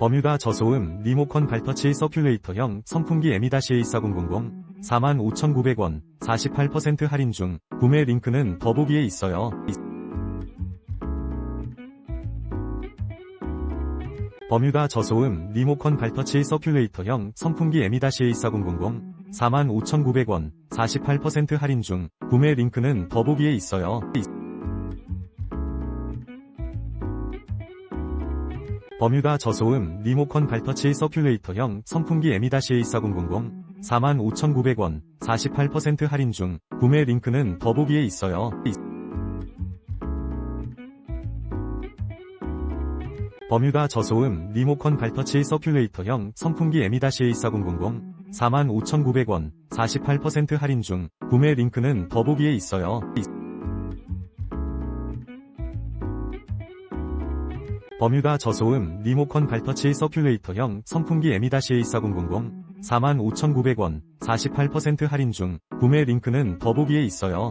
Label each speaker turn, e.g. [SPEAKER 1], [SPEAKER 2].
[SPEAKER 1] 버뮤다 저소음 리모컨 발터치 서큘레이터형 선풍기 M-A4000 45,900원 48% 할인 중 구매 링크는 더보기에 있어요. 버뮤다 저소음 리모컨 발터치 서큘레이터형 선풍기 M-A4000 45,900원 48% 할인 중 구매 링크는 더보기에 있어요. 버뮤다 저소음 리모컨 발터치 서큘레이터형 선풍기 M-A4000 45,900원 48% 할인 중 구매 링크는 더보기에 있어요. 버뮤다 저소음 리모컨 발터치 서큘레이터형 선풍기 M-A4000 45,900원 48% 할인 중 구매 링크는 더보기에 있어요. 버뮤다 저소음 리모컨 발터치 서큘레이터형 선풍기 M-A4000 45,900원 48% 할인 중 구매 링크는 더보기에 있어요.